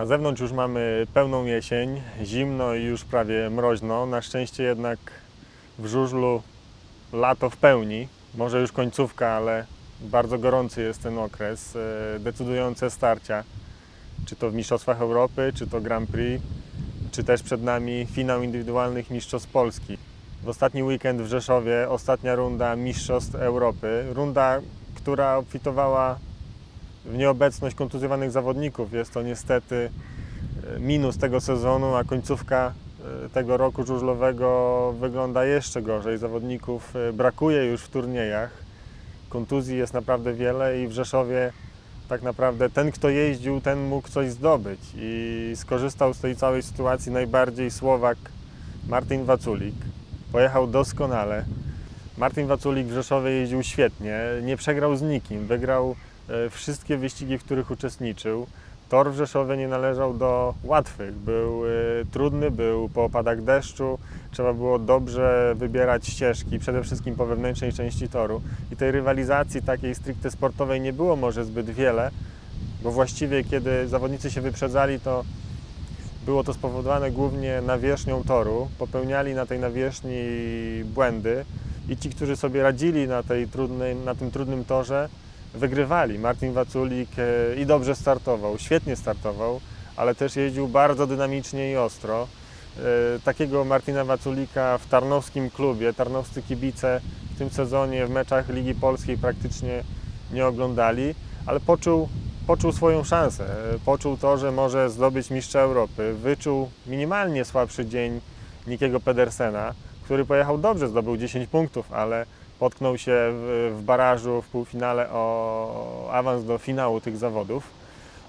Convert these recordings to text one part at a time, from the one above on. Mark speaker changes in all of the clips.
Speaker 1: Na zewnątrz już mamy pełną jesień, zimno i już prawie mroźno. Na szczęście jednak w żużlu lato w pełni. Może już końcówka, ale bardzo gorący jest ten okres. E, Decydujące starcia, czy to w Mistrzostwach Europy, czy to Grand Prix, czy też przed nami finał indywidualnych Mistrzostw Polski. W ostatni weekend w Rzeszowie ostatnia runda Mistrzostw Europy. Runda, która obfitowała w nieobecność kontuzjowanych zawodników. Jest to niestety e, minus tego sezonu, a końcówka e, tego roku żużlowego wygląda jeszcze gorzej. Zawodników e, brakuje już w turniejach. Kontuzji jest naprawdę wiele i w Rzeszowie tak naprawdę ten, kto jeździł, ten mógł coś zdobyć i skorzystał z tej całej sytuacji najbardziej Słowak Martin Waculik. Pojechał doskonale. Martin Waculik w Rzeszowie jeździł świetnie, nie przegrał z nikim, wygrał wszystkie wyścigi, w których uczestniczył. Tor w Rzeszowie nie należał do łatwych, był e, trudny, był po opadach deszczu, trzeba było dobrze wybierać ścieżki, przede wszystkim po wewnętrznej części toru. I tej rywalizacji takiej stricte sportowej nie było może zbyt wiele, bo właściwie kiedy zawodnicy się wyprzedzali, to było to spowodowane głównie nawierzchnią toru. Popełniali na tej nawierzchni błędy i ci, którzy sobie radzili na, tej trudnej, na tym trudnym torze, wygrywali. Martin Waculik e, i dobrze startował, świetnie startował, ale też jeździł bardzo dynamicznie i ostro. E, Takiego Martina Waculika w tarnowskim klubie, tarnowscy kibice w tym sezonie w meczach Ligi Polskiej praktycznie nie oglądali, ale poczuł, poczuł swoją szansę. E, Poczuł to, że może zdobyć mistrza Europy. Wyczuł minimalnie słabszy dzień Nikiego Pedersena, który pojechał dobrze, zdobył 10 punktów, ale potknął się w, w barażu w półfinale o awans do finału tych zawodów.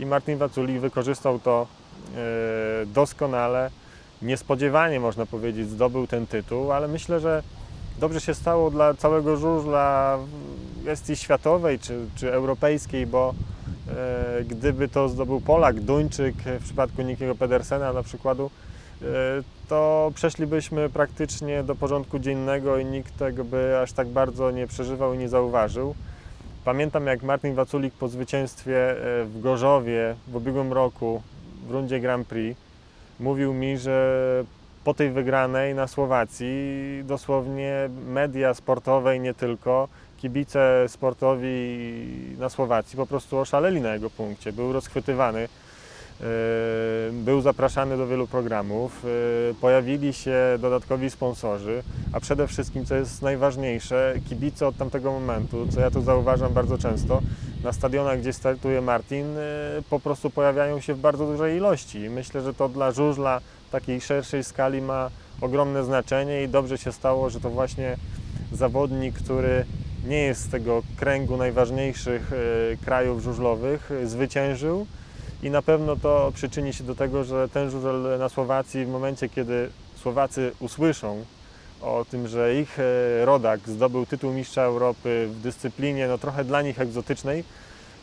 Speaker 1: I Martin Waculik wykorzystał to e, doskonale. Niespodziewanie można powiedzieć zdobył ten tytuł, ale myślę, że dobrze się stało dla całego żużla kwestii światowej czy, czy europejskiej, bo e, gdyby to zdobył Polak, Duńczyk w przypadku Nikiego Pedersena na przykładu, to przeszlibyśmy praktycznie do porządku dziennego i nikt tego by aż tak bardzo nie przeżywał i nie zauważył. Pamiętam jak Martin Waculik po zwycięstwie e, w Gorzowie w ubiegłym roku w rundzie Grand Prix mówił mi, że po tej wygranej na Słowacji dosłownie media sportowe i nie tylko, kibice sportowi na Słowacji po prostu oszaleli na jego punkcie. Był rozchwytywany, e, był zapraszany do wielu programów, e, pojawili się dodatkowi sponsorzy, a przede wszystkim, co jest najważniejsze, kibice od tamtego momentu, co ja to zauważam bardzo często, na stadionach, gdzie startuje Martin, e, po prostu pojawiają się w bardzo dużej ilości. Myślę, że to dla żużla takiej szerszej skali ma ogromne znaczenie i dobrze się stało, że to właśnie zawodnik, który nie jest z tego kręgu najważniejszych krajów żużlowych, zwyciężył i na pewno to przyczyni się do tego, że ten żużel na Słowacji w momencie, kiedy Słowacy usłyszą o tym, że ich e, rodak zdobył tytuł mistrza Europy w dyscyplinie no, trochę dla nich egzotycznej,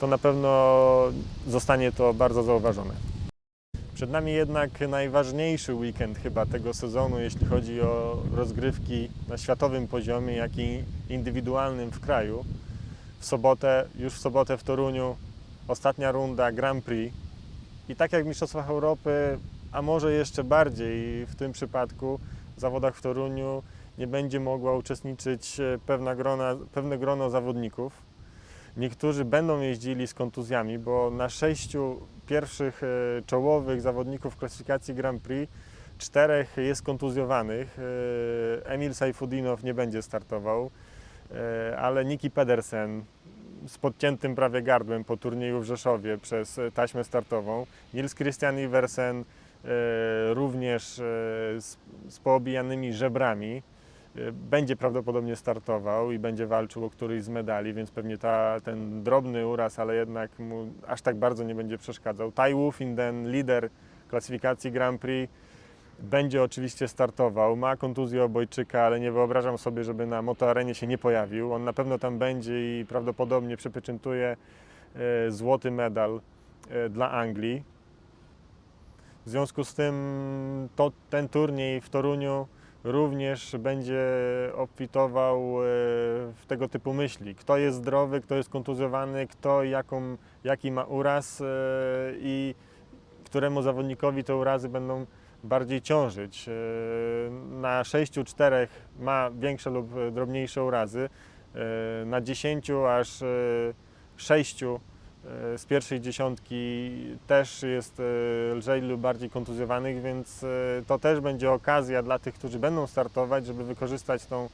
Speaker 1: to na pewno zostanie to bardzo zauważone. Przed nami jednak najważniejszy weekend chyba tego sezonu, jeśli chodzi o rozgrywki na światowym poziomie, jak i indywidualnym w kraju. W sobotę, już w sobotę w Toruniu ostatnia runda Grand Prix. I tak jak w Mistrzostwach Europy, a może jeszcze bardziej w tym przypadku, w zawodach w Toruniu nie będzie mogła uczestniczyć e, pewna grona, pewne grono zawodników. Niektórzy będą jeździli z kontuzjami, bo na sześciu pierwszych e, czołowych zawodników klasyfikacji Grand Prix czterech jest kontuzjowanych. E, Emil Sajfudinow nie będzie startował, ale Niki Pedersen z podciętym prawie gardłem po turnieju w Rzeszowie przez e, taśmę startową. Nils Christian Iversen e, również e, z, poobijanymi żebrami. Będzie prawdopodobnie startował i będzie walczył o któryś z medali, więc pewnie ta, ten drobny uraz, ale jednak mu aż tak bardzo nie będzie przeszkadzał. Tai Wufinden, lider klasyfikacji Grand Prix, będzie oczywiście startował. Ma kontuzję obojczyka, ale nie wyobrażam sobie, żeby na motoarenie się nie pojawił. On na pewno tam będzie i prawdopodobnie przypieczętuje e, złoty medal e, dla Anglii. W związku z tym to, ten turniej w Toruniu również będzie obfitował e, w tego typu myśli. Kto jest zdrowy, kto jest kontuzjowany, kto jaką, jaki ma uraz i któremu zawodnikowi te urazy będą bardziej ciążyć. E, Na 6-4 ma większe lub drobniejsze urazy, e, na 10 aż 6 z pierwszej dziesiątki też jest e, lżej lub bardziej kontuzjowanych, więc e, to też będzie okazja dla tych, którzy będą startować, żeby wykorzystać tą,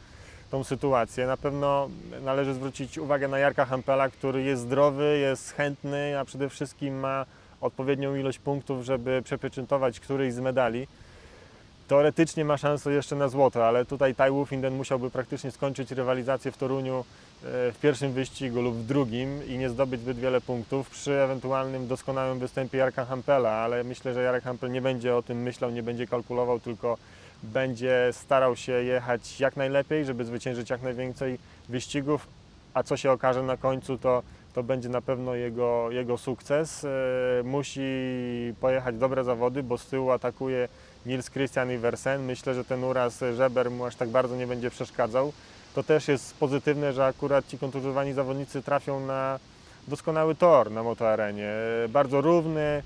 Speaker 1: tą sytuację. Na pewno należy zwrócić uwagę na Jarka Hampela, który jest zdrowy, jest chętny, a przede wszystkim ma odpowiednią ilość punktów, żeby przepieczętować któryś z medali. Teoretycznie ma szansę jeszcze na złoto, ale tutaj Tai Wufinden musiałby praktycznie skończyć rywalizację w Toruniu e, w pierwszym wyścigu lub w drugim i nie zdobyć zbyt wiele punktów przy ewentualnym doskonałym występie Jarka Hampela, ale myślę, że Jarek Hampel nie będzie o tym myślał, nie będzie kalkulował, tylko będzie starał się jechać jak najlepiej, żeby zwyciężyć jak najwięcej wyścigów, a co się okaże na końcu, to, to będzie na pewno jego, jego sukces. E, Musi pojechać dobre zawody, bo z tyłu atakuje Nils Christian Iversen. Myślę, że ten uraz żeber mu aż tak bardzo nie będzie przeszkadzał. To też jest pozytywne, że akurat ci kontuzjowani zawodnicy trafią na doskonały tor na motoarenie. Bardzo równy e,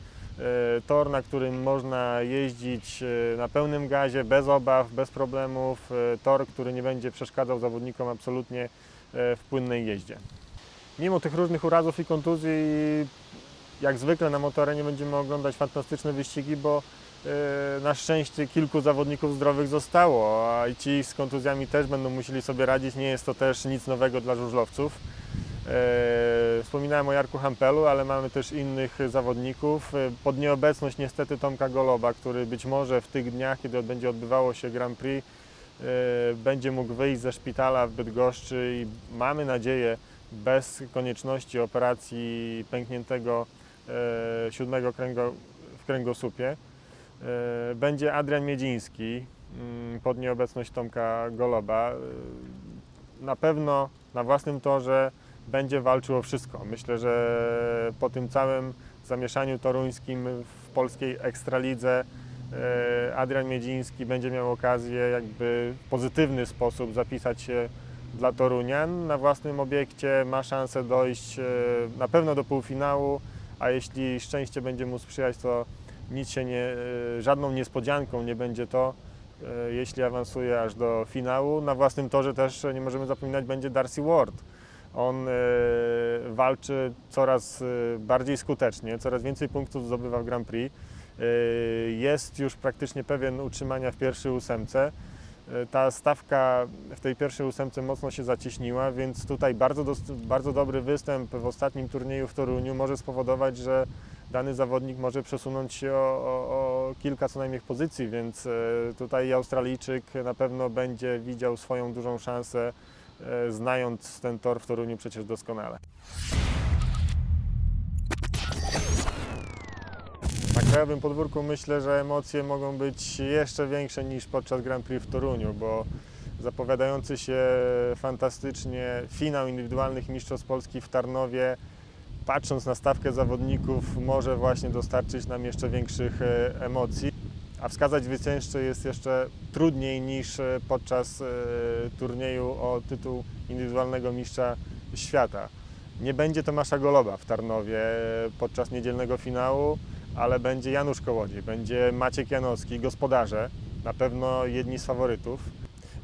Speaker 1: tor, na którym można jeździć e, na pełnym gazie, bez obaw, bez problemów. E, Tor, który nie będzie przeszkadzał zawodnikom absolutnie e, w płynnej jeździe. Mimo tych różnych urazów i kontuzji, jak zwykle na motorenie będziemy oglądać fantastyczne wyścigi, bo e, na szczęście kilku zawodników zdrowych zostało, a ci z kontuzjami też będą musieli sobie radzić. Nie jest to też nic nowego dla żużlowców. E, Wspominałem o Jarku Hampelu, ale mamy też innych zawodników. E, Pod nieobecność niestety Tomka Goloba, który być może w tych dniach, kiedy będzie odbywało się Grand Prix, będzie mógł wyjść ze szpitala w Bydgoszczy i mamy nadzieję bez konieczności operacji pękniętego e, siódmego kręgo, w kręgosłupie. E, Będzie Adrian Miedziński mm, pod nieobecność Tomka Goloba. E, Na pewno na własnym torze będzie walczył o wszystko. Myślę, że po tym całym zamieszaniu toruńskim w polskiej ekstralidze Adrian Miedziński będzie miał okazję jakby w pozytywny sposób zapisać się dla Torunian. Na własnym obiekcie ma szansę dojść e, na pewno do półfinału, a jeśli szczęście będzie mu sprzyjać, to nic się nie, e, żadną niespodzianką nie będzie to, e, jeśli awansuje aż do finału. Na własnym torze też nie możemy zapominać będzie Darcy Ward. On walczy coraz bardziej skutecznie, coraz więcej punktów zdobywa w Grand Prix. Jest już praktycznie pewien utrzymania w pierwszej ósemce. E, Ta stawka w tej pierwszej ósemce mocno się zacieśniła, więc tutaj bardzo, dos- bardzo dobry występ w ostatnim turnieju w Toruniu może spowodować, że dany zawodnik może przesunąć się o, o, o kilka co najmniej pozycji, więc e, tutaj Australijczyk na pewno będzie widział swoją dużą szansę, e, znając ten tor w Toruniu przecież doskonale. Krajowym podwórku myślę, że emocje mogą być jeszcze większe niż podczas Grand Prix w Toruniu, bo zapowiadający się fantastycznie finał indywidualnych Mistrzostw Polski w Tarnowie, patrząc na stawkę zawodników, może właśnie dostarczyć nam jeszcze większych e, emocji. A wskazać zwycięzcę jest jeszcze trudniej niż e, podczas e, turnieju o tytuł indywidualnego mistrza świata. Nie będzie Tomasza Goloba w Tarnowie podczas niedzielnego finału, ale będzie Janusz Kołodziej, będzie Maciek Janowski, gospodarze, na pewno jedni z faworytów.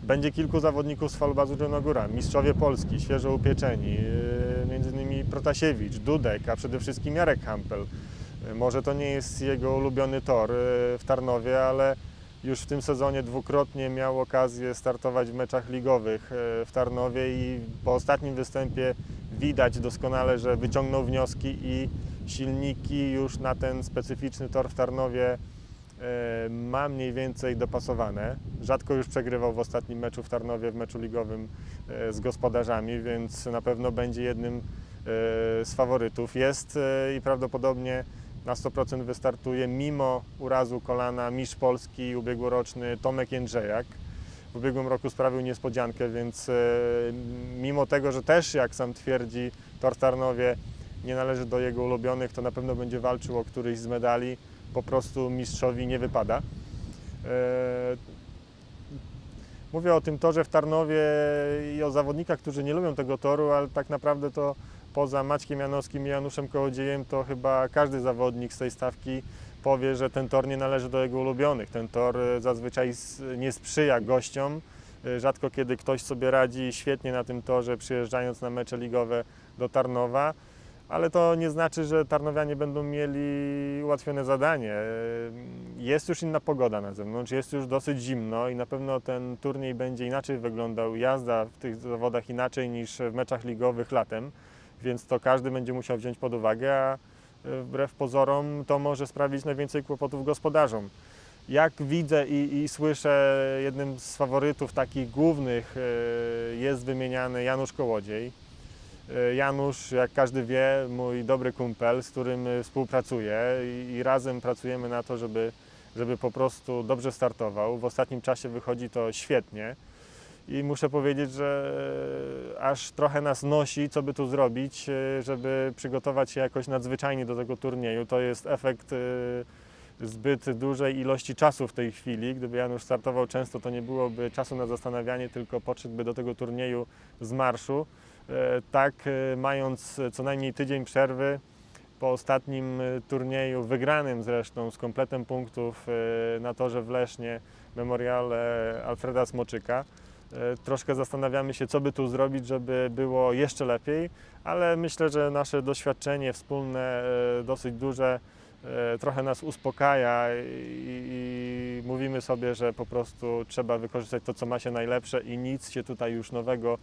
Speaker 1: Będzie kilku zawodników z Falbazu Zielonogóra, mistrzowie Polski, świeżo upieczeni, między innymi Protasiewicz, Dudek, a przede wszystkim Jarek Hampel. Yy, Może to nie jest jego ulubiony tor yy, w Tarnowie, ale już w tym sezonie dwukrotnie miał okazję startować w meczach ligowych w Tarnowie i po ostatnim występie widać doskonale, że wyciągnął wnioski i silniki już na ten specyficzny tor w Tarnowie e, ma mniej więcej dopasowane. Rzadko już przegrywał w ostatnim meczu w Tarnowie, w meczu ligowym e, z gospodarzami, więc na pewno będzie jednym e, z faworytów. Jest i prawdopodobnie na 100% wystartuje mimo urazu kolana mistrz Polski ubiegłoroczny Tomek Jędrzejak. W ubiegłym roku sprawił niespodziankę, więc mimo tego, że też jak sam twierdzi tor Tarnowie nie należy do jego ulubionych, to na pewno będzie walczył o któryś z medali. Po prostu mistrzowi nie wypada. E, Mówię o tym torze w Tarnowie i o zawodnikach, którzy nie lubią tego toru, ale tak naprawdę to poza Maćkiem Janowskim i Januszem Kołodziejem to chyba każdy zawodnik z tej stawki powie, że ten tor nie należy do jego ulubionych. Ten tor e, zazwyczaj nie sprzyja gościom. E, Rzadko kiedy ktoś sobie radzi świetnie na tym torze, przyjeżdżając na mecze ligowe do Tarnowa, ale to nie znaczy, że Tarnowianie będą mieli ułatwione zadanie. Jest już inna pogoda na zewnątrz, jest już dosyć zimno i na pewno ten turniej będzie inaczej wyglądał, jazda w tych zawodach inaczej niż w meczach ligowych latem, więc to każdy będzie musiał wziąć pod uwagę, a wbrew pozorom to może sprawić najwięcej kłopotów gospodarzom. Jak widzę i, i słyszę, jednym z faworytów takich głównych e, jest wymieniany Janusz Kołodziej. E, Janusz, jak każdy wie, mój dobry kumpel, z którym e, współpracuję i, i razem pracujemy na to, żeby, żeby po prostu dobrze startował. W ostatnim czasie wychodzi to świetnie i muszę powiedzieć, że e, aż trochę nas nosi, co by tu zrobić, żeby przygotować się jakoś nadzwyczajnie do tego turnieju. To jest efekt zbyt dużej ilości czasu w tej chwili. Gdyby Janusz startował często, to nie byłoby czasu na zastanawianie, tylko podszedłby do tego turnieju z marszu. E, Tak, e, mając co najmniej tydzień przerwy po ostatnim e, turnieju, wygranym zresztą z kompletem punktów na torze w Lesznie, memoriale Alfreda Smoczyka, troszkę zastanawiamy się, co by tu zrobić, żeby było jeszcze lepiej, ale myślę, że nasze doświadczenie wspólne, dosyć duże, trochę nas uspokaja i, i mówimy sobie, że po prostu trzeba wykorzystać to, co ma się najlepsze i nic się tutaj już nowego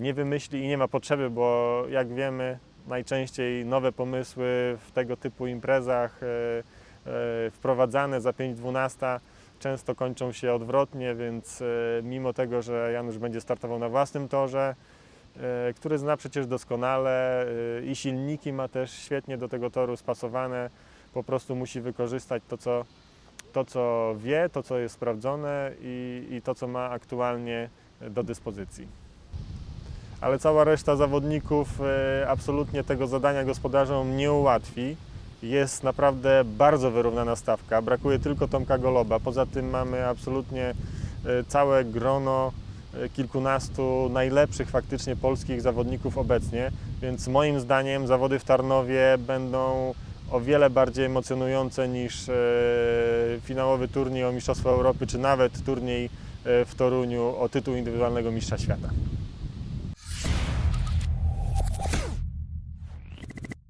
Speaker 1: nie wymyśli i nie ma potrzeby, bo jak wiemy, najczęściej nowe pomysły w tego typu imprezach e, e, wprowadzane za 5-12 często kończą się odwrotnie, więc e, mimo tego, że Janusz będzie startował na własnym torze, e, który zna przecież doskonale e, i silniki ma też świetnie do tego toru spasowane, po prostu musi wykorzystać to, co, to, co wie, to, co jest sprawdzone i, i to, co ma aktualnie do dyspozycji ale cała reszta zawodników e, absolutnie tego zadania gospodarzom nie ułatwi. Jest naprawdę bardzo wyrównana stawka. Brakuje tylko Tomka Goloba. Poza tym mamy absolutnie e, całe grono e, kilkunastu najlepszych faktycznie polskich zawodników obecnie, więc moim zdaniem zawody w Tarnowie będą o wiele bardziej emocjonujące niż e, finałowy turniej o Mistrzostwo Europy, czy nawet turniej e, w Toruniu o tytuł indywidualnego mistrza świata.